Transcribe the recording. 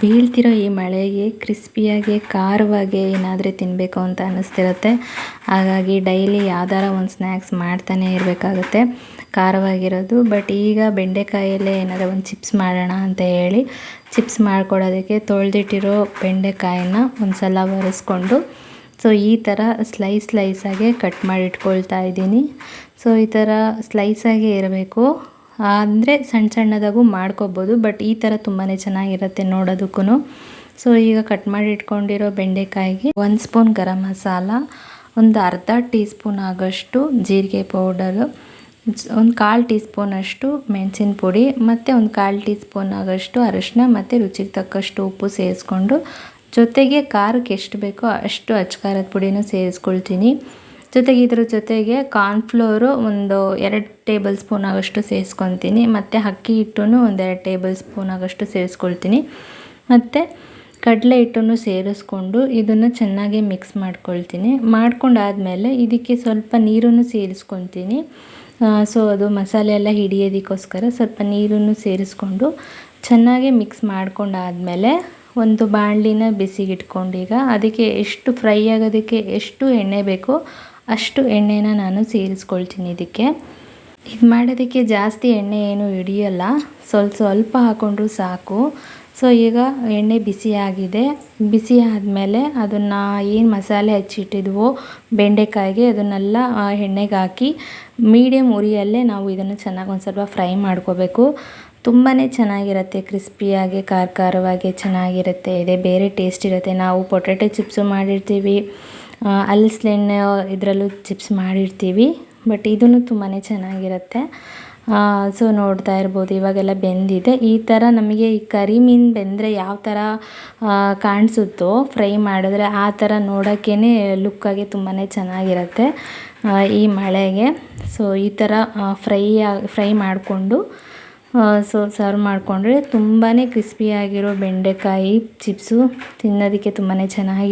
ಬೀಳ್ತಿರೋ ಈ ಮಳೆಗೆ ಕ್ರಿಸ್ಪಿಯಾಗಿ, ಖಾರವಾಗಿ ಏನಾದರೂ ತಿನ್ನಬೇಕು ಅಂತ ಅನ್ನಿಸ್ತಿರುತ್ತೆ. ಹಾಗಾಗಿ ಡೈಲಿ ಯಾವ್ದಾರ ಒಂದು ಸ್ನ್ಯಾಕ್ಸ್ ಮಾಡ್ತಾನೆ ಇರಬೇಕಾಗುತ್ತೆ, ಖಾರವಾಗಿರೋದು. ಬಟ್ ಈಗ ಬೆಂಡೆಕಾಯಲ್ಲೇ ಏನಾದರೂ ಒಂದು ಚಿಪ್ಸ್ ಮಾಡೋಣ ಅಂತ ಹೇಳಿ, ಚಿಪ್ಸ್ ಮಾಡ್ಕೊಡೋದಕ್ಕೆ ತೊಳೆದಿಟ್ಟಿರೋ ಬೆಂಡೆಕಾಯಿನ ಒಂದು ಸಲ ಒರೆಸ್ಕೊಂಡು, ಸೊ ಈ ಥರ ಸ್ಲೈಸ್ ಸ್ಲೈಸಾಗೆ ಕಟ್ ಮಾಡಿ ಇಟ್ಕೊಳ್ತಾ ಇದ್ದೀನಿ. ಸೊ ಈ ಥರ ಸ್ಲೈಸಾಗೆ ಇರಬೇಕು. ಅಂದರೆ ಸಣ್ಣ ಸಣ್ಣದಾಗೂ ಮಾಡ್ಕೋಬೋದು ಬಟ್ ಈ ಥರ ತುಂಬಾ ಚೆನ್ನಾಗಿರುತ್ತೆ ನೋಡೋದಕ್ಕೂ ಸೊ ಈಗ ಕಟ್ ಮಾಡಿ ಇಟ್ಕೊಂಡಿರೋ ಬೆಂಡೆಕಾಯಿಗೆ ಒಂದು ಸ್ಪೂನ್ ಗರಂ ಮಸಾಲ, ಒಂದು ಅರ್ಧ ಟೀ ಸ್ಪೂನ್ ಆಗೋಷ್ಟು ಜೀರಿಗೆ ಪೌಡರು ಒಂದು ಕಾಲು ಟೀ ಸ್ಪೂನಷ್ಟು ಮೆಣಸಿನ ಪುಡಿ, ಮತ್ತು ಒಂದು ಕಾಲು ಟೀ ಸ್ಪೂನ್ ಆಗೋಷ್ಟು ಅರಶಿನ, ಮತ್ತು ರುಚಿಗೆ ತಕ್ಕಷ್ಟು ಉಪ್ಪು ಸೇರಿಸ್ಕೊಂಡು ಜೊತೆಗೆ ಖಾರಕ್ಕೆ ಎಷ್ಟು ಬೇಕೋ ಅಷ್ಟು ಅಚ್ಕಾರದ ಪುಡಿನೂ ಸೇರಿಸ್ಕೊಳ್ತೀನಿ. ಜೊತೆಗೆ ಇದ್ರ ಜೊತೆಗೆ ಕಾರ್ನ್ಫ್ಲೋರು ಒಂದು ಎರಡು ಟೇಬಲ್ ಸ್ಪೂನ್ ಆಗೋಷ್ಟು ಸೇರಿಸ್ಕೊತೀನಿ. ಮತ್ತು ಅಕ್ಕಿ ಹಿಟ್ಟನ್ನು ಒಂದೆರಡು ಟೇಬಲ್ ಸ್ಪೂನ್ ಆಗಷ್ಟು ಸೇರಿಸ್ಕೊಳ್ತೀನಿ. ಮತ್ತು ಕಡಲೆ ಹಿಟ್ಟನ್ನು ಸೇರಿಸ್ಕೊಂಡು ಇದನ್ನು ಚೆನ್ನಾಗಿ ಮಿಕ್ಸ್ ಮಾಡ್ಕೊಳ್ತೀನಿ. ಮಾಡ್ಕೊಂಡಾದಮೇಲೆ ಇದಕ್ಕೆ ಸ್ವಲ್ಪ ನೀರನ್ನು ಸೇರಿಸ್ಕೊತೀನಿ. ಸೊ ಅದು ಮಸಾಲೆ ಎಲ್ಲ ಹಿಡಿಯೋದಕ್ಕೋಸ್ಕರ ಸ್ವಲ್ಪ ನೀರನ್ನು ಸೇರಿಸ್ಕೊಂಡು ಚೆನ್ನಾಗಿ ಮಿಕ್ಸ್ ಮಾಡ್ಕೊಂಡಾದಮೇಲೆ ಒಂದು ಬಾಣಲಿನ ಬಿಸಿಗಿಟ್ಕೊಂಡೀಗ ಅದಕ್ಕೆ ಎಷ್ಟು ಫ್ರೈ ಆಗೋದಕ್ಕೆ ಎಷ್ಟು ಎಣ್ಣೆ ಬೇಕೋ ಅಷ್ಟು ಎಣ್ಣೆನ ನಾನು ಸೇರಿಸ್ಕೊಳ್ತೀನಿ ಇದಕ್ಕೆ. ಇದು ಮಾಡೋದಕ್ಕೆ ಜಾಸ್ತಿ ಎಣ್ಣೆ ಏನು ಹಿಡಿಯಲ್ಲ, ಸ್ವಲ್ಪ ಸ್ವಲ್ಪ ಹಾಕ್ಕೊಂಡ್ರು ಸಾಕು. ಸೊ, ಈಗ ಎಣ್ಣೆ ಬಿಸಿಯಾಗಿದೆ ಬಿಸಿ ಆದಮೇಲೆ ಅದನ್ನು ಏನು ಮಸಾಲೆ ಹಚ್ಚಿಟ್ಟಿದ್ವೋ ಬೆಂಡೆಕಾಯಿಗೆ ಅದನ್ನೆಲ್ಲ ಎಣ್ಣೆಗೆ ಹಾಕಿ ಮೀಡಿಯಮ್ ಉರಿಯಲ್ಲೇ ನಾವು ಇದನ್ನು ಚೆನ್ನಾಗಿ ಒಂದು ಸ್ವಲ್ಪ ಫ್ರೈ ಮಾಡ್ಕೋಬೇಕು. ತುಂಬಾ ಚೆನ್ನಾಗಿರುತ್ತೆ, ಕ್ರಿಸ್ಪಿಯಾಗಿ ಖಾರ ಖಾರವಾಗಿ ಚೆನ್ನಾಗಿರುತ್ತೆ, ಇದೆ ಬೇರೆ ಟೇಸ್ಟ್ ಇರುತ್ತೆ. ನಾವು ಪೊಟ್ಯಾಟೊ ಚಿಪ್ಸು ಮಾಡಿರ್ತೀವಿ ಹಲಸಿನೆಣ್ಣೆ ಇದರಲ್ಲೂ ಚಿಪ್ಸ್ ಮಾಡಿರ್ತೀವಿ ಬಟ್ ಇದೂ ತುಂಬಾ ಚೆನ್ನಾಗಿರುತ್ತೆ. ಸೊ ನೋಡ್ತಾ ಇರ್ಬೋದು, ಇವಾಗೆಲ್ಲ ಬೆಂದಿದೆ. ಈ ಥರ ನಮಗೆ ಈ ಕರಿ ಮೀನು ಬೆಂದರೆ ಯಾವ ಥರ ಕಾಣಿಸುತ್ತೋ ಫ್ರೈ ಮಾಡಿದ್ರೆ ಆ ಥರ ನೋಡೋಕ್ಕೇ ಲುಕ್ಕಾಗಿ ತುಂಬಾ ಚೆನ್ನಾಗಿರುತ್ತೆ ಈ ಮಳೆಗೆ. ಸೊ ಈ ಥರ ಫ್ರೈ ಫ್ರೈ ಮಾಡಿಕೊಂಡು ಸೊ ಸರ್ವ್ ಮಾಡಿಕೊಂಡ್ರೆ ತುಂಬಾ ಕ್ರಿಸ್ಪಿಯಾಗಿರೋ ಬೆಂಡೆಕಾಯಿ ಚಿಪ್ಸು ತಿನ್ನೋದಕ್ಕೆ ತುಂಬಾ ಚೆನ್ನಾಗಿ